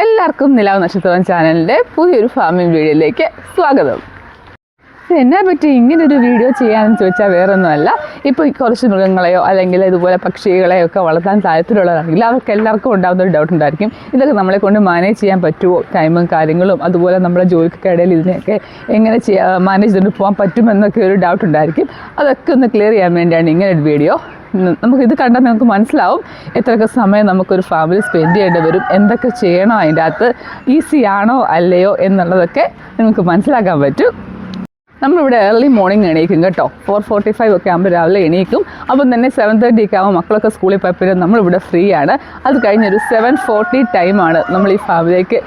എല്ലാവർക്കും നിലാവ് നക്ഷത്രം ചാനലിന്റെ പുതിയൊരു ഫാമിംഗ് വീഡിയോയിലേക്ക് സ്വാഗതം. എന്നെ പറ്റി? ഇങ്ങനൊരു വീഡിയോ ചെയ്യാമെന്ന് ചോദിച്ചാൽ വേറൊന്നുമല്ല. ഇപ്പോൾ കുറച്ച് മൃഗങ്ങളെയോ അല്ലെങ്കിൽ ഇതുപോലെ പക്ഷികളെയോ ഒക്കെ വളർത്താൻ താല്പര്യമുള്ളവരാണെങ്കിൽ അവർക്ക് എല്ലാവർക്കും ഉണ്ടാകുന്ന ഒരു ഡൗട്ട് ഉണ്ടായിരിക്കും. ഇതൊക്കെ നമ്മളെ കൊണ്ട് മാനേജ് ചെയ്യാൻ പറ്റുമോ? ടൈമും കാര്യങ്ങളും അതുപോലെ നമ്മുടെ ഇടയിൽ ഇതിനെയൊക്കെ എങ്ങനെ ചെയ്യാ മാനേജ് ചെയ്തുകൊണ്ട് പോകാൻ പറ്റുമെന്നൊക്കെ ഒരു ഡൗട്ട് ഉണ്ടായിരിക്കും. അതൊക്കെ ഒന്ന് ക്ലിയർ ചെയ്യാൻ വേണ്ടിയാണ് ഇങ്ങനൊരു വീഡിയോ നമുക്ക് ഇത് കണ്ടാൽ നമുക്ക് മനസ്സിലാവും എത്രയൊക്കെ സമയം നമുക്കൊരു ഫാമിലി സ്പെൻഡ് ചെയ്യേണ്ടി വരും എന്തൊക്കെ ചെയ്യണോ അതിന്റെ അകത്ത് ഈസിയാണോ അല്ലയോ എന്നുള്ളതൊക്കെ നിങ്ങൾക്ക് മനസ്സിലാക്കാൻ പറ്റും. നമ്മളിവിടെ ഏർലി മോർണിംഗ് എണീക്കും കേട്ടോ. ഫോർ ഫോർട്ടി ഫൈവ് ഒക്കെ ആകുമ്പോൾ രാവിലെ എണീക്കും. അപ്പം തന്നെ സെവൻ തേർട്ടി ഒക്കെ ആകുമ്പോൾ മക്കളൊക്കെ സ്കൂളിൽ പോയപ്പോഴും നമ്മളിവിടെ ഫ്രീ ആണ്. അത് കഴിഞ്ഞൊരു സെവൻ ഫോർട്ടി ടൈമാണ് നമ്മൾ ഈ ഫാമിലേക്ക്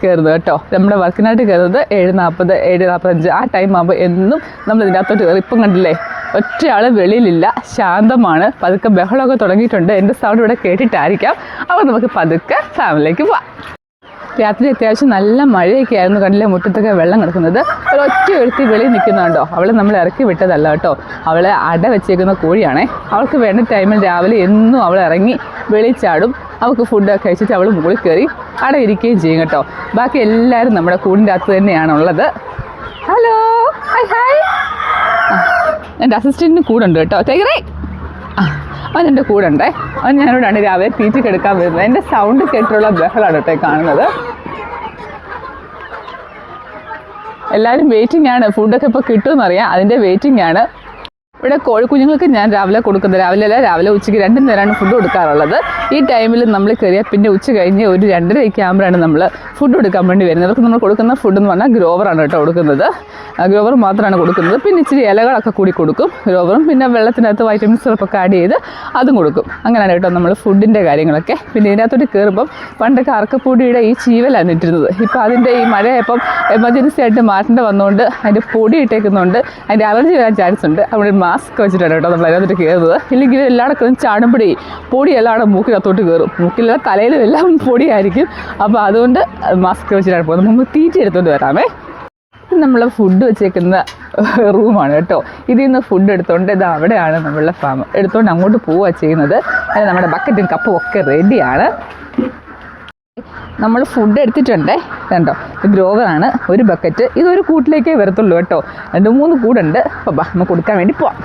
കയറുന്നത് കേട്ടോ. നമ്മുടെ വർക്കിനായിട്ട് കയറുന്നത് ഏഴ് നാൽപ്പത് ഏഴ് നാൽപ്പത്തഞ്ച് ആ ടൈം ആകുമ്പോൾ എന്നും നമ്മൾ ഇതിനകത്തോട്ട് കയറി. ഇപ്പം കണ്ടില്ലേ ഒറ്റയാൾ വെളിയിലില്ല ശാന്തമാണ്. പതുക്കെ ബഹളമൊക്കെ തുടങ്ങിയിട്ടുണ്ട്. എന്റെ സൗണ്ട് ഇവിടെ കേട്ടിട്ടായിരിക്കാം. അപ്പോൾ നമുക്ക് പതുക്കെ ഫാമിലിയിലേക്ക് പോവാം. രാത്രി അത്യാവശ്യം നല്ല മഴയൊക്കെ ആയിരുന്നു കണ്ടില്ലേ മുറ്റത്തൊക്കെ വെള്ളം കിടക്കുന്നത്. ഒരൊറ്റ എഴുത്തി വെളിയിൽ നിൽക്കുന്നുണ്ടോ അവളെ നമ്മൾ ഇറക്കി വിട്ടതല്ല കേട്ടോ. അവളെ അട വെച്ചേക്കുന്ന കോഴിയാണേ. അവൾക്ക് വേണ്ട ടൈമിൽ രാവിലെ എന്നും അവൾ ഇറങ്ങി വെളിയിൽ ചാടും. അവൾക്ക് ഫുഡൊക്കെ കഴിച്ചിട്ട് അവൾ മുകളിൽ കയറി അവിടെ ഇരിക്കുകയും ചെയ്യും കേട്ടോ. ബാക്കി എല്ലാവരും നമ്മുടെ കൂടിന്റെ അകത്ത് തന്നെയാണുള്ളത് ഹലോ ഹായ് ഹായ് എന്റെ അസിസ്റ്റന്റിന് കൂടെ ഉണ്ട് കേട്ടോ. ടൈഗറേ അവൻ എന്റെ കൂടെ ഉണ്ടേ അവൻ ഞാനോടാണ് രാവിലെ തീറ്റയ്ക്ക് കെടുക്കാൻ വരുന്നത്. എന്റെ സൗണ്ട് കേട്ടുള്ള ബഹളാണ് കേട്ടോ കാണുന്നത്. എല്ലാവരും വെയിറ്റിംഗ് ആണ്. ഫുഡൊക്കെ ഇപ്പോൾ കിട്ടുമെന്നറിയാം. അതിന്റെ വെയിറ്റിംഗ് ആണ്. ഇവിടെ കോഴിക്കുഞ്ഞുങ്ങൾക്ക് ഞാൻ രാവിലെ കൊടുക്കുന്നത്. രാവിലെ അല്ല രാവിലെ ഉച്ചയ്ക്ക് രണ്ട് നേരമാണ് ഫുഡ് കൊടുക്കാറുള്ളത്. ഈ ടൈമിൽ നമ്മൾ കയറിയാൽ പിന്നെ ഉച്ച കഴിഞ്ഞ് ഒരു രണ്ടരയൊക്കെ ആകുമ്പോഴാണ് നമ്മൾ ഫുഡ് കൊടുക്കാൻ വേണ്ടി വരുന്നത്. അവർക്ക് നമ്മൾ കൊടുക്കുന്ന ഫുഡ് എന്ന് പറഞ്ഞാൽ ഗ്രോവറാണ് കേട്ടോ കൊടുക്കുന്നത്. ഗ്രോവർ മാത്രമാണ് കൊടുക്കുന്നത്. പിന്നെ ഇച്ചിരി ഇലകളൊക്കെ കൂടി കൊടുക്കും ഗ്രോവറും പിന്നെ വെള്ളത്തിനകത്ത് വൈറ്റമിൻ സിറപ്പൊക്കെ ആഡ് ചെയ്ത് അതും കൊടുക്കും. അങ്ങനെയാണ് കേട്ടോ നമ്മൾ ഫുഡിന്റെ കാര്യങ്ങളൊക്കെ. പിന്നെ ഇതിനകത്തോട്ട് കയറുമ്പം പണ്ടൊക്കെ അറക്കപ്പൊടിയുടെ ഈ ചീവലാണ് ഇട്ടിരുന്നത്. ഇപ്പോൾ അതിന്റെ ഈ മഴയപ്പം എമർജൻസി ആയിട്ട് മാറ്റേണ്ട വന്നുകൊണ്ട് അതിന്റെ പൊടി ഇട്ടേക്കുന്നുണ്ട്. അതിന്റെ അലർജി വരാൻ ചാൻസ് ഉണ്ട്. അവിടെ മാസ്ക് വെച്ചിട്ടാണ് കേട്ടോ നമ്മൾ അതിനകത്തോട്ട് കയറുന്നത്. ഇല്ലെങ്കിൽ ചാടുമ്പടി പൊടി എല്ലാവരുടെ മൂക്കിനകത്തോട്ട് കയറും. മൂക്കിലെ തലയിലും എല്ലാം പൊടിയായിരിക്കും. അപ്പോൾ അതുകൊണ്ട് മാസ്ക് വെച്ചിട്ടാണ് പോകുന്നത്. നമുക്ക് തീറ്റ എടുത്തുകൊണ്ട് വരാമേ. നമ്മൾ ഫുഡ് വെച്ചേക്കുന്ന റൂമാണ് കേട്ടോ. ഇതിൽ നിന്ന് ഫുഡ് എടുത്തുകൊണ്ട് ഇത് അവിടെയാണ് നമ്മളുടെ ഫാം എടുത്തുകൊണ്ട് അങ്ങോട്ട് പോവുക ചെയ്യുന്നത്. നമ്മുടെ ബക്കറ്റും കപ്പും ഒക്കെ റെഡിയാണ് നമ്മൾ ഫുഡ് എടുത്തിട്ടുണ്ട്. കണ്ടോ? ഗ്രോവറാണ് ഒരു ബക്കറ്റ് ഇതൊരു കൂട്ടിലേക്കേ വരത്തുള്ളൂ കേട്ടോ. രണ്ട് മൂന്ന് കൂടുണ്ട്. അപ്പോൾ ബാ നമുക്ക് കൊടുക്കാൻ വേണ്ടി പോവാം.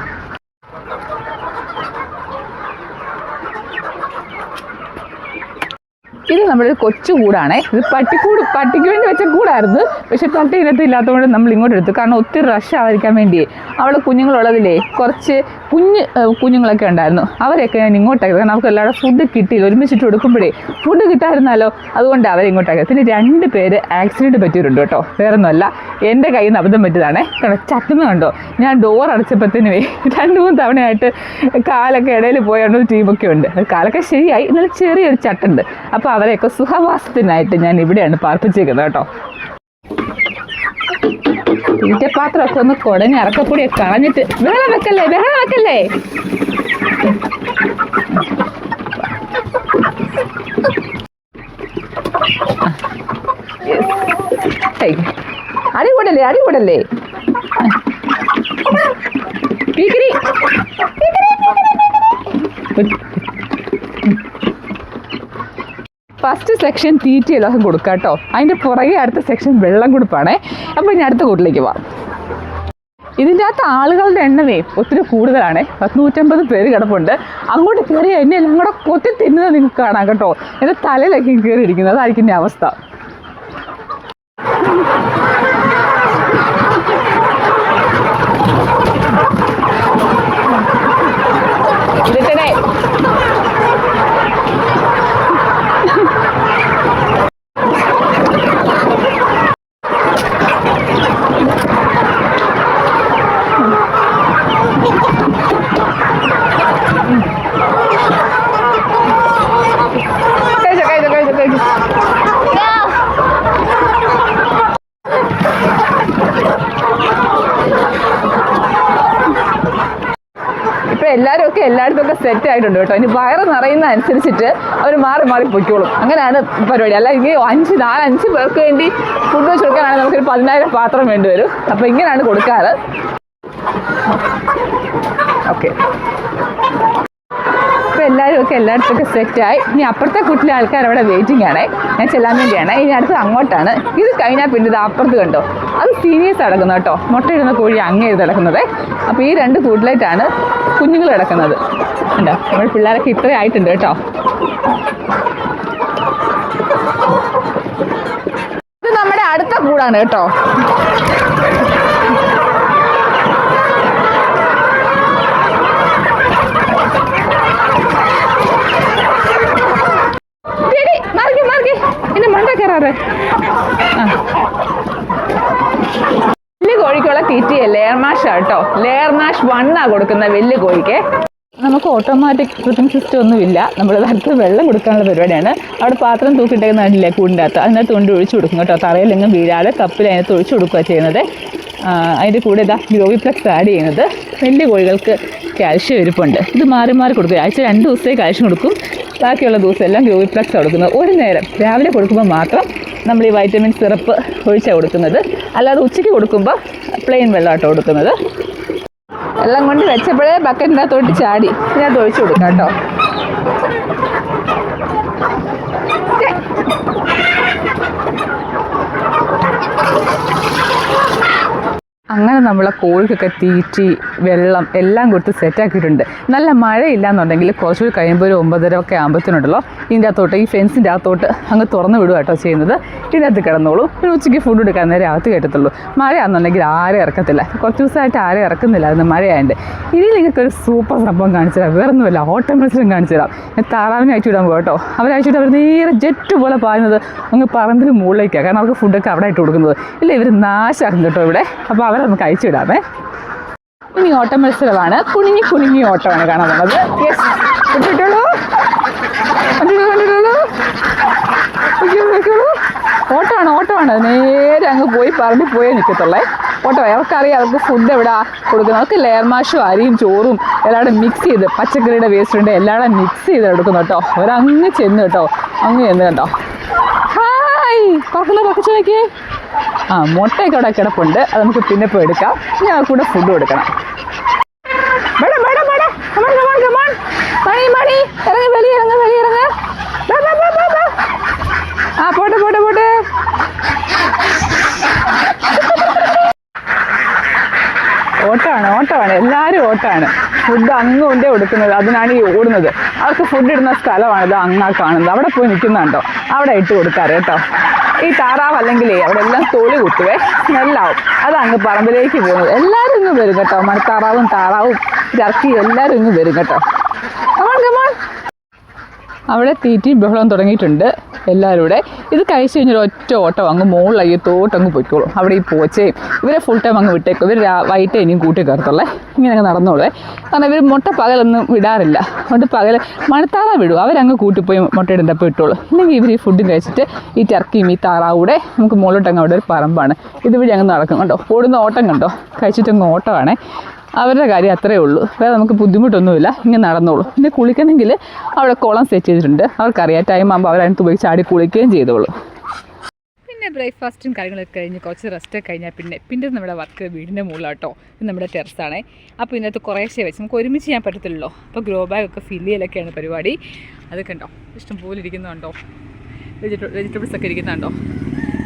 ഇത് നമ്മുടെ കൊച്ചു കൂടാണേ. ഇത് പട്ടിക്കൂട് പട്ടിക്ക് വേണ്ടി വെച്ച കൂടായിരുന്നു. പക്ഷെ പട്ടി ഇതിനകത്ത് ഇല്ലാത്തതുകൊണ്ട് നമ്മൾ ഇങ്ങോട്ട് എടുത്തു. കാരണം ഒത്തിരി റഷ് ആവാതിരിക്കാൻ വേണ്ടി അവളെ കുഞ്ഞുങ്ങളുള്ളതിലേ കുറച്ച് കുഞ്ഞ് കുഞ്ഞുങ്ങളൊക്കെ ഉണ്ടായിരുന്നു. അവരെയൊക്കെ ഞാൻ ഇങ്ങോട്ടേക്ക് കാരണം അവർക്ക് എല്ലാവരും ഫുഡ് കിട്ടിയില്ല ഒരുമിച്ചിട്ട് കൊടുക്കുമ്പോഴേ ഫുഡ് കിട്ടാതിരുന്നാലോ? അതുകൊണ്ട് അവരെ ഇങ്ങോട്ടേക്ക് പിന്നെ രണ്ട് പേര് ആക്സിഡന്റ് പറ്റിയിട്ടുണ്ട് കേട്ടോ. വേറൊന്നുമല്ല. എന്റെ കയ്യിൽ നിന്ന് അബദ്ധം പറ്റിയതാണ്. കാരണം ചട്ടുന്ന കണ്ടോ? ഞാൻ ഡോർ അടച്ചപ്പോഴത്തേനുവേ രണ്ട് മൂന്ന് തവണയായിട്ട് കാലൊക്കെ ഇടയിൽ പോയാണ് ടീമൊക്കെ ഉണ്ട്. കാലൊക്കെ ശരിയായി. എന്നാലും ചെറിയൊരു ചട്ടുണ്ട്. അപ്പോൾ അവരെയൊക്കെ സുഖവാസത്തിനായിട്ട് ഞാൻ ഇവിടെയാണ് പാർപ്പിച്ചേക്കുന്നത് കേട്ടോ. തീറ്റപ്പാത്രമൊക്കെ ഒന്ന് കുടഞ്ഞ് അറക്കപ്പൊടിയൊക്കെ കളഞ്ഞിട്ട് ബഹളം വെക്കല്ലേ ബഹളം വെക്കല്ലേ ഏയ്, അടി കൂടല്ലേ അടി കൂടല്ലേ പീക്കിരി. ഫസ്റ്റ് സെക്ഷൻ തീറ്റ എല്ലാം കൊടുക്കാം കേട്ടോ. അതിന്റെ പുറകെ അടുത്ത സെക്ഷൻ വെള്ളം കൊടുപ്പാണേ. അപ്പോൾ ഇനി അടുത്ത കൂട്ടിലേക്ക് പോവാം. ഇതിന്റെ അകത്ത് ആളുകളുടെ എണ്ണമേ ഒത്തിരി കൂടുതലാണ്. പത്ത് നൂറ്റമ്പത് പേര് കിടപ്പുണ്ട്. അങ്ങോട്ട് കയറി എന്നെ എല്ലാം കൂടെ കൊത്തി തിന്നുന്നത് നിങ്ങൾക്ക് കാണാം കേട്ടോ. എന്റെ തലയിലൊക്കെ കയറിയിരിക്കുന്നത് അതായിരിക്കും എന്റെ അവസ്ഥ ഇതിട്ടേ കഴിച്ചോ കഴിച്ചോ കഴിച്ചോ കഴിച്ചോ ഇപ്പൊ എല്ലാവരും ഒക്കെ എല്ലായിടത്തും ഒക്കെ സെറ്റ് ആയിട്ടുണ്ട് കേട്ടോ. ഇനി വയറ് നിറയുന്ന അനുസരിച്ചിട്ട് അവർ മാറി മാറി പൊയ്ക്കോളും. അങ്ങനെയാണ് പരിപാടി. അല്ല ഇങ്ങനെ അഞ്ച് നാല് അഞ്ച് പേർക്ക് വേണ്ടി ഫുഡ് വെച്ച് കൊടുക്കാനാണെങ്കിൽ നമുക്കൊരു പതിനായിരം പാത്രം വേണ്ടി വരും. അപ്പൊ ഇങ്ങനെയാണ് കൊടുക്കാറ്. ഓക്കെ ഇപ്പൊ എല്ലാവരും ഒക്കെ എല്ലായിടത്തൊക്കെ സെറ്റായി ഇനി അപ്പുറത്തെ കുട്ടിലെ ആൾക്കാർ അവിടെ വെയിറ്റിംഗ് ആണ്. ഞാൻ ചെല്ലാൻ വേണ്ടിയാണ്. ഇനി അടുത്ത് അങ്ങോട്ടാണ്. ഇത് കഴിഞ്ഞാൽ പിന്നെ ഇത് അപ്പുറത്ത് കണ്ടോ? അത് സീനിയേഴ്സ് അടക്കുന്നു കേട്ടോ. മുട്ടയിടുന്ന കോഴി അങ്ങേ ഇത് അടക്കുന്നത് അപ്പോൾ ഈ രണ്ട് കൂട്ടിലായിട്ടാണ് കുഞ്ഞുങ്ങൾ കിടക്കുന്നത്. ഉണ്ടോ നമ്മൾ പിള്ളേരൊക്കെ ഇത്രയും ആയിട്ടുണ്ട് കേട്ടോ. ഇത് നമ്മുടെ അടുത്ത കൂടാണ് കേട്ടോ. തീറ്റിയെ ലെയർ മാഷ് കേട്ടോ ലെയർ മാഷ് വണ്ണാ കൊടുക്കുന്ന വലിയ കോഴിക്ക്. നമുക്ക് ഓട്ടോമാറ്റിക് ഫുഡിംഗ് സിസ്റ്റം ഒന്നുമില്ല നമ്മൾ അടുത്ത് വെള്ളം കൊടുക്കാനുള്ള പരിപാടിയാണ്. അവിടെ പാത്രം തൂക്കിട്ടേക്കുന്ന കണ്ടില്ലേ കൂടിന്റെ അകത്ത് അതിനകത്ത് കൊണ്ട് ഒഴിച്ചു കൊടുക്കും കേട്ടോ. തറയിലെങ്ങും വീഴാതെ കപ്പിൽ അതിനകത്ത് ഒഴിച്ചു കൊടുക്കുക ചെയ്യുന്നത്. അതിന്റെ കൂടെ ഇതാ ഗ്രോവിപ്ലക്സ് ആഡ് ചെയ്യുന്നത്. വലിയ കോഴികൾക്ക് കാൽഷ്യം ഇരിപ്പുണ്ട്. ഇത് മാറി മാറി കൊടുക്കും. ആഴ്ച രണ്ട് ദിവസത്തെ കാൽഷ്യം കൊടുക്കും. ബാക്കിയുള്ള ദിവസം എല്ലാം ഗ്രോവിപ്ലക്സ് കൊടുക്കുന്നത്. ഒരു നേരം രാവിലെ കൊടുക്കുമ്പോൾ മാത്രം നമ്മൾ ഈ വൈറ്റമിൻ സിറപ്പ് ഒഴിച്ചാണ് കൊടുക്കുന്നത്. അല്ലാതെ ഉച്ചയ്ക്ക് കൊടുക്കുമ്പോൾ പ്ലെയിൻ വെള്ളമാട്ടോ കൊടുക്കുന്നത്. എല്ലാം കൊണ്ട് വെച്ചപ്പോഴേ ബക്കറ്റിന്റെ അകത്തോട്ട് ചാടി. ഞാൻ ഒഴിച്ചു കൊടുക്കാം കേട്ടോ. അങ്ങനെ നമ്മളെ കോഴിക്കൊക്കെ തീറ്റി വെള്ളം എല്ലാം കൊടുത്ത് സെറ്റാക്കിയിട്ടുണ്ട് നല്ല മഴയില്ല എന്നുണ്ടെങ്കിൽ കുറച്ചുകൂടി കഴിയുമ്പോൾ ഒരു ഒമ്പതര ഒക്കെ ആകുമ്പോഴത്തേനുണ്ടല്ലോ ഇതിന്റെ അകത്തോട്ട് ഈ ഫെൻസിന്റെ അകത്തോട്ട് അങ്ങ് തുറന്ന് വിടുക കേട്ടോ ചെയ്യുന്നത്. ഇതിനകത്ത് കിടന്നോളൂ. പിന്നെ ഉച്ചയ്ക്ക് ഫുഡ് എടുക്കാൻ നേരെ അകത്ത് കേട്ടത്തുള്ളൂ മഴയാണെന്നുണ്ടെങ്കിൽ ആരും ഇറക്കത്തില്ല. കുറച്ച് ദിവസമായിട്ട് ആരും ഇറക്കുന്നില്ലായിരുന്നു മഴയായതുകൊണ്ട് ഇനി നിങ്ങൾക്ക് ഒരു സൂപ്പർ സംഭവം കാണിച്ചു തരാം. വേറെ ഒന്നുമില്ല ഓട്ട മത്സരം കാണിച്ചു തരാം. താറാവിനെ അയച്ചു വിടാൻ പോകട്ടോ അയച്ചു വിട്ട് അവർ നേരെ ജെറ്റ് പോലെ പായുന്നത് അങ്ങ് പറമ്പിൽ മുകളിലേക്കാണ് കാരണം അവർക്ക് ഫുഡൊക്കെ അവിടെ ഇട്ട് കൊടുക്കുന്നത്. ഇല്ല ഇവർ നാശാക്കും കേട്ടോ ഇവിടെ. അപ്പോൾ അവരെ നമുക്ക് അയച്ചു വിടാമേ ഇനി ഓട്ട മത്സരമാണ്. കുണിങ്ങി കുണിങ്ങി ഓട്ടമാണ് കാണാൻ യെസ് കണ്ടിട്ടുള്ളൂ? കണ്ടിട്ടുള്ളൂ ഓട്ടമാണ് ഓട്ടമാണ്. നേരെ അങ്ങ് പോയി പറമ്പിൽ പോയേ നിൽക്കത്തുള്ളേ. ഓട്ടോ അവർക്കറിയാം അവർക്ക് ഫുഡ് എവിടെ കൊടുക്കുന്നത്. അവർക്ക് ലെയർ മാഷും അരിയും ചോറും എല്ലാവരും മിക്സ് ചെയ്ത് പച്ചക്കറിയുടെ വേസ്റ്റ് ഉണ്ട്. എല്ലാവരും മിക്സ് ചെയ്ത് എടുക്കുന്നു കേട്ടോ. അവരങ്ങ് ചെന്ന് കേട്ടോ. അങ്ങ് ചെന്ന് കേട്ടോ ഹായ് പറക്കുന്ന പക്കച്ചു നോക്കിയേ ആ മുട്ടയൊക്കെ അവിടെ കിടപ്പുണ്ട്. അത് നമുക്ക് പിന്നെ പോയി എടുക്കാം. ഇനി ആ കൂടെ ഫുഡ് കൊടുക്കണം. മേഡം മേഡം മണി മണി. ആ ഓട്ടമാണ് ഓട്ടമാണ്. എല്ലാവരും ഓട്ടമാണ് ഫുഡ് അങ്ങ് കൊണ്ടേ കൊടുക്കുന്നത്. അതിനാണ് ഈ ഓടുന്നത്. അവർക്ക് ഫുഡ് ഇടുന്ന സ്ഥലമാണിത് അങ്ങാ കാണുന്നത്. അവിടെ പോയി നിൽക്കുന്നുണ്ടോ? അവിടെ ഇട്ട് കൊടുക്കാറ് കേട്ടോ. ഈ താറാവ് അല്ലെങ്കിൽ അവിടെ എല്ലാം തൊളി കുത്തുവേ. സ്മെല്ലാവും. അത് അങ്ങ് പറമ്പിലേക്ക് പോകുന്നത് എല്ലാവരും ഇങ്ങ് വരും കേട്ടോ. മണത്താറാവും താറാവും ചർക്കി എല്ലാവരും ഇങ്ങ് വരും കേട്ടോ. അവിടെ തീറ്റി ബഹളവും തുടങ്ങിയിട്ടുണ്ട്. എല്ലാവരും കൂടെ ഇത് കഴിച്ച് കഴിഞ്ഞൊരു ഒറ്റ ഓട്ടം അങ്ങ് മുകളിൽ അയ്യത്തോട്ട് അങ്ങ് പൊയ്ക്കോളും. അവിടെ ഈ പോച്ചയും ഇവരെ ഫുൾ ടൈം അങ്ങ് വിട്ടേക്കും. ഇവർ വൈകിട്ട് ഇനിയും കൂട്ടി കയറത്തുള്ളേ. ഇങ്ങനെ അങ്ങ് നടന്നോളേ. കാരണം ഇവർ മുട്ട പകലൊന്നും വിടാറില്ല. അതുകൊണ്ട് പകൽ മണത്താറ വിടും. അവരങ്ങ് കൂട്ടിപ്പോയി മുട്ടയിടുന്നപ്പോൾ ഇട്ടോളൂ. ഇല്ലെങ്കിൽ ഇവർ ഈ ഫുഡും കഴിച്ചിട്ട് ഈ ടർക്കിയും ഈ താറാവൂടെ നമുക്ക് മുകളിലോട്ട് അങ്ങ് അവിടെ ഒരു പറമ്പാണ്. ഇതുവഴി അങ്ങ് നടക്കും. കണ്ടോ? ഓടുന്ന ഓട്ടം കണ്ടോ? കഴിച്ചിട്ടങ്ങ് ഓട്ടമാണേ. അവരുടെ കാര്യം അത്രയേ ഉള്ളൂ. വേറെ നമുക്ക് ബുദ്ധിമുട്ടൊന്നുമില്ല. ഇങ്ങനെ നടന്നോളൂ. പിന്നെ കുളിക്കണമെങ്കിൽ അവിടെ കുളം സെറ്റ് ചെയ്തിട്ടുണ്ട്. അവർക്കറിയാം. ടൈം ആകുമ്പോൾ അവരതിനകത്ത് പോയി ചാടി കുളിക്കുകയും ചെയ്തോളൂ. പിന്നെ ബ്രേക്ക്ഫാസ്റ്റും കാര്യങ്ങളൊക്കെ കഴിഞ്ഞ് കുറച്ച് റെസ്റ്റ് കഴിഞ്ഞാൽ പിന്നെ പിന്നെ നമ്മുടെ വർക്ക് വീടിന്റെ മുകളിലാട്ടോ. ഇത് നമ്മുടെ ടെറസാണേ അപ്പോൾ ഇതിനകത്ത് കുറേശ്ശേ വെച്ച് നമുക്ക് ഒരുമിച്ച് ചെയ്യാൻ പറ്റത്തില്ലല്ലോ അപ്പോൾ ഗ്രോ ബാഗൊക്കെ ഫില്ല് ചെയ്യലൊക്കെയാണ് പരിപാടി. അതൊക്കെ ഉണ്ടോ ഇഷ്ടം പോലെ ഇരിക്കുന്നുണ്ടോ വെജിറ്റബിൾ വെജിറ്റബിൾസ് ഒക്കെ ഇരിക്കുന്നുണ്ടോ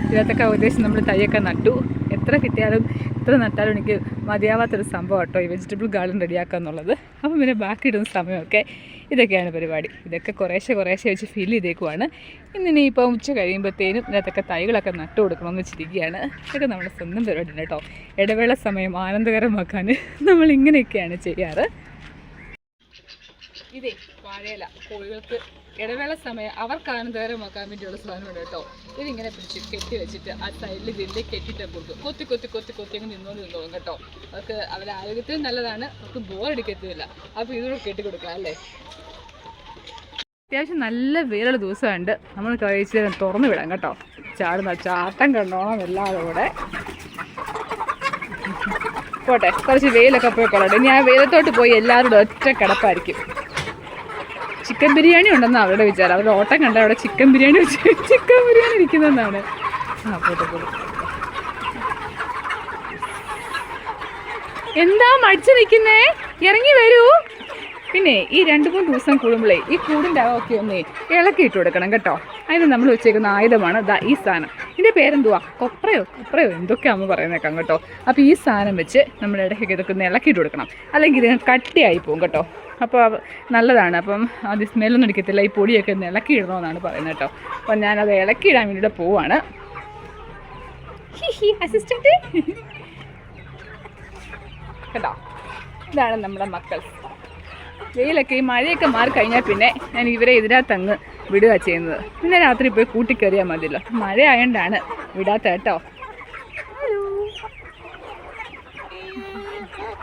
ഇതിനകത്തൊക്കെ ഏകദേശം നമ്മൾ തൈയൊക്കെ നട്ടു. എത്ര കിട്ടിയാലും എത്ര നട്ടാലും എനിക്ക് മതിയാവാത്തൊരു സംഭവം കേട്ടോ ഈ വെജിറ്റബിൾ ഗാർഡൻ റെഡിയാക്കുക എന്നുള്ളത് അപ്പം പിന്നെ ബാക്കി ഇടുന്ന സമയമൊക്കെ ഇതൊക്കെയാണ് പരിപാടി. ഇതൊക്കെ കുറേശ്ശെ കുറേശ്ശെ വെച്ച് ഫിൽ ചെയ്തേക്കുവാണ്. ഇന്നിനി ഇപ്പോൾ ഉച്ച കഴിയുമ്പോഴത്തേനും ഇതിനകത്തൊക്കെ തൈകളൊക്കെ നട്ടു കൊടുക്കണമെന്ന് വെച്ചിരിക്കുകയാണ്. ഇതൊക്കെ നമ്മുടെ സ്വന്തം പരിപാടിയാണ് കേട്ടോ. ഇടവേള സമയം ആനന്ദകരമാക്കാൻ നമ്മൾ ഇങ്ങനെയൊക്കെയാണ് ചെയ്യാറ്. ഇതേ വാഴയില കോഴികൾക്ക് ഇടവേള സമയം അവർക്ക് ആനന്ദകരമാക്കാൻ വേണ്ടിയുള്ള സാധനമാണ് കേട്ടോ. ഇതിങ്ങനെ പിടിച്ച് കെട്ടി വെച്ചിട്ട് ആ സൈഡിൽ ഇതിന്റെ കെട്ടിട്ട് കൊടുക്കും കൊത്തി കൊത്തി കൊത്തി കൊത്തി അങ്ങ് നിന്നോണ്ട് നിന്നോളും കേട്ടോ. അവർക്ക് അവരുടെ ആരോഗ്യത്തിനും നല്ലതാണ്. അവർക്ക് ബോറടിക്കത്തില്ല അപ്പോൾ ഇതുകൂടെ കെട്ടി കൊടുക്കാം അല്ലേ? അത്യാവശ്യം നല്ല വെയിലുള്ള ദിവസമുണ്ട്. നമ്മൾ കഴിച്ച് തുറന്നു വിടാം കേട്ടോ. ചാടുന്ന ചാട്ടം കണ്ടോണം എല്ലാവരും കൂടെ. പോട്ടെ കുറച്ച് വെയിലൊക്കെ പോയി കൊള്ളട്ടെ ആ വെയിലത്തോട്ട് പോയി എല്ലാവരുടെ ഒറ്റ കിടപ്പായിരിക്കും. ചിക്കൻ ബിരിയാണി ഉണ്ടെന്ന് അവരുടെ വിചാരം. അവരുടെ ഓട്ടം കണ്ട അവിടെ ചിക്കൻ ബിരിയാണി വെച്ച് ചിക്കൻ ബിരിയാണി ഇരിക്കുന്നതെന്നാണ് ആ പോട്ടെ എന്താ മടിച്ചു നിൽക്കുന്നേ? ഇറങ്ങി വരൂ. പിന്നെ ഈ രണ്ട് മൂന്ന് ദിവസം കൂടുമ്പോഴേ ഈ കൂടിന്റെ അകമൊക്കെ ഒന്നേ ഇളക്കിയിട്ട് കൊടുക്കണം കേട്ടോ. അതിന് നമ്മൾ വെച്ചേക്കുന്ന ആയുധമാണ് ദാ ഈ സാധനം. ഇതിന്റെ പേരെന്തുവാ? കൊപ്രയോ? കൊപ്രയോ? എന്തൊക്കെയാണ് പറയുന്നേക്കാം കേട്ടോ. അപ്പോൾ ഈ സാധനം വെച്ച് നമ്മൾ ഇടയ്ക്കൊക്കെ ഇതൊക്കെ ഒന്ന് ഇളക്കിയിട്ട് കൊടുക്കണം. അല്ലെങ്കിൽ ഇത് കട്ടിയായി പോകും കേട്ടോ. അപ്പോൾ നല്ലതാണ്. അപ്പം അത് സ്മെല്ലൊന്നും അടിക്കത്തില്ല. ഈ പൊടിയൊക്കെ ഒന്ന് ഇളക്കി ഇടണമെന്നാണ് പറയുന്നത് കേട്ടോ. അപ്പം ഞാനത് ഇളക്കി ഇടാൻ വേണ്ടിയിട്ട് പോവാണ്. അസിസ്റ്റന്റ് കേട്ടോ ഇതാണ് നമ്മുടെ മക്കൾ വെയിലൊക്കെ ഈ മഴയൊക്കെ മാറി കഴിഞ്ഞാൽ പിന്നെ ഞാൻ ഇവരെ ഇതിനകത്തങ്ങ് വിടുക ചെയ്യുന്നത്. പിന്നെ രാത്രി പോയി കൂട്ടിക്കയറിയാൽ മതിയല്ലോ. മഴ ആയതുകൊണ്ടാണ് വിടാത്ത കേട്ടോ.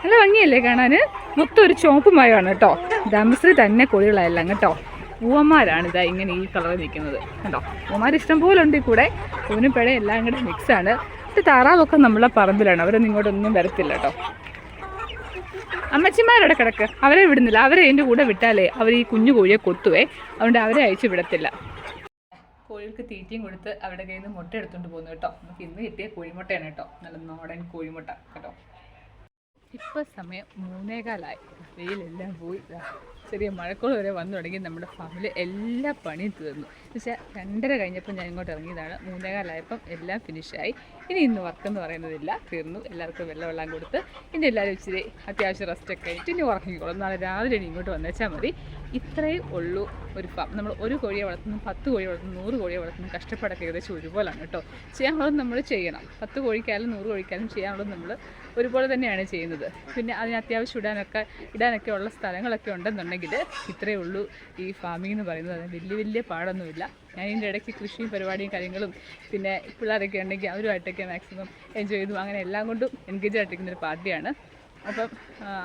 നല്ല ഭംഗിയല്ലേ കാണാൻ മൊത്തം ഒരു ചുവപ്പ് മഴയാണ് കേട്ടോ. ദമശ്രീ തന്നെ കോഴികളെല്ലാം കേട്ടോ. പൂവന്മാരാണ് ഇതാ ഇങ്ങനെ ഈ കളറിൽ നിൽക്കുന്നത്. കേട്ടോ പൂവന്മാർ ഇഷ്ടം പോലെ ഉണ്ട് ഈ കൂടെ. പൂവിനും പിഴ എല്ലാം കൂടെ മിക്സാണ് ഇത് താറാവൊക്കെ നമ്മളെ പറമ്പിലാണ്. അവരൊന്നും ഇങ്ങോട്ടൊന്നും വരത്തില്ല കേട്ടോ. അമ്മച്ചിമാരവിടെ കിടക്ക്. അവരെ വിടുന്നില്ല. അവരെ എന്റെ കൂടെ വിട്ടാലേ അവർ ഈ കുഞ്ഞു കോഴിയെ കൊത്തുവേ. അതുകൊണ്ട് അവരെ അയച്ചു വിടത്തില്ല. കോഴികൾക്ക് തീറ്റയും കൊടുത്ത് അവിടെ കയ്യിൽ നിന്ന് മുട്ട എടുത്തുകൊണ്ട് പോകുന്നു കേട്ടോ. നമുക്ക് ഇന്ന് കിട്ടിയ കോഴിമുട്ടയാണ് കേട്ടോ. നല്ല നാടൻ കോഴിമുട്ട കേട്ടോ. ഇപ്പോൾ സമയം മൂന്നേകാലായി. വെയിലെല്ലാം പോയി. ചെറിയ മഴക്കോൾ വരെ വന്നു തുടങ്ങി. നമ്മുടെ ഫാമിൽ എല്ലാ പണിയും തീർന്നു. പക്ഷേ രണ്ടര കഴിഞ്ഞപ്പോൾ ഞാൻ ഇങ്ങോട്ട് ഇറങ്ങിയതാണ്. മൂന്നേകാലായപ്പം എല്ലാം ഫിനിഷായി ഇനി ഇന്ന് വർക്ക് എന്ന് പറയുന്നതില്ല. തീർന്നു. എല്ലാവർക്കും വെള്ളം വെള്ളം കൊടുത്ത് ഇനി എല്ലാവരും ഇച്ചിരി അത്യാവശ്യം റെസ്റ്റൊക്കെ ആയിട്ട് ഇനി ഉറങ്ങിക്കോളും. നാളെ രാവിലെ ഇനി ഇങ്ങോട്ട് വന്നേച്ചാൽ മതി. ഇത്രയും ഉള്ളൂ ഒരു ഫാം നമ്മൾ ഒരു കോഴിയെ വളർത്തുന്നു പത്ത് കോഴി വളർത്തുന്നു നൂറ് കോഴിയെ വളർത്തുന്നു. കഷ്ടപ്പാടൊക്കെ ഏകദേശം ഒരുപോലാണ് കേട്ടോ. ചെയ്യാനുള്ളത് നമ്മൾ ചെയ്യണം. പത്ത് കോഴിക്കായാലും നൂറ് കോഴിക്കായാലും ചെയ്യാനുള്ളത് നമ്മൾ ഒരുപോലെ തന്നെയാണ് ചെയ്യുന്നത്. പിന്നെ അതിന് അത്യാവശ്യം ഇടാനൊക്കെ ഇടാനൊക്കെ ഉള്ള സ്ഥലങ്ങളൊക്കെ ഉണ്ടെന്നുണ്ടെങ്കിൽ ഇത്രയേ ഉള്ളൂ ഈ ഫാമിംഗ് എന്ന് പറയുന്നത്. അതിന് വലിയ വലിയ പാടൊന്നുമില്ല. ഞാൻ ഇതിന്റെ ഇടയ്ക്ക് കൃഷിയും പരിപാടിയും കാര്യങ്ങളും പിന്നെ പിള്ളേരൊക്കെ ഉണ്ടെങ്കിൽ അവരുമായിട്ടൊക്കെ മാക്സിമം എൻജോയ് ചെയ്തു. അങ്ങനെ എല്ലാം കൊണ്ടും എൻഗേജ് ആയിട്ടിരിക്കുന്ന ഒരു പാർട്ടിയാണ്. അപ്പം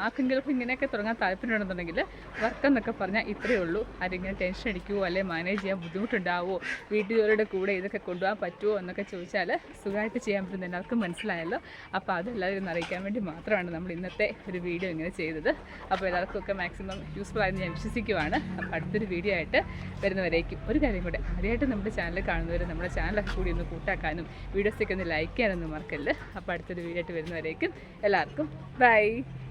ആർക്കെങ്കിലും ഇങ്ങനെയൊക്കെ തുടങ്ങാൻ താല്പര്യമുണ്ടെന്നുണ്ടെങ്കിൽ വർക്ക് എന്നൊക്കെ പറഞ്ഞാൽ ഇത്രയേ ഉള്ളൂ. ആരെങ്കിലും ടെൻഷൻ അടിക്കുമോ അല്ലെങ്കിൽ മാനേജ് ചെയ്യാൻ ബുദ്ധിമുട്ടുണ്ടാവുമോ വീട്ടുകാരുടെ കൂടെ ഇതൊക്കെ കൊണ്ടുപോകാൻ പറ്റുമോ എന്നൊക്കെ ചോദിച്ചാൽ സുഖമായിട്ട് ചെയ്യാൻ പറ്റുന്ന എല്ലാവർക്കും മനസ്സിലായല്ലോ. അപ്പോൾ അതെല്ലാവരും ഒന്ന് അറിയിക്കാൻ വേണ്ടി മാത്രമാണ് നമ്മൾ ഇന്നത്തെ ഒരു വീഡിയോ ഇങ്ങനെ ചെയ്തത്. അപ്പോൾ എല്ലാവർക്കും ഒക്കെ മാക്സിമം യൂസ്ഫുൾ ആയെന്ന് ഞാൻ വിശ്വസിക്കുവാണ്. അപ്പോൾ അടുത്തൊരു വീഡിയോ ആയിട്ട് വരുന്നവരേക്കും ഒരു കാര്യം കൂടെ. ആദ്യമായിട്ട് നമ്മുടെ ചാനൽ കാണുന്നവർ നമ്മുടെ ചാനലൊക്കെ കൂടി ഒന്ന് കൂട്ടാക്കാനും വീഡിയോസൊക്കെ ഒന്ന് ലൈക്ക് ചെയ്യാനൊന്നും മറക്കല്ല്. അപ്പോൾ അടുത്തൊരു വീഡിയോ ആയിട്ട് വരുന്നവരേക്കും എല്ലാവർക്കും ബൈ Bye.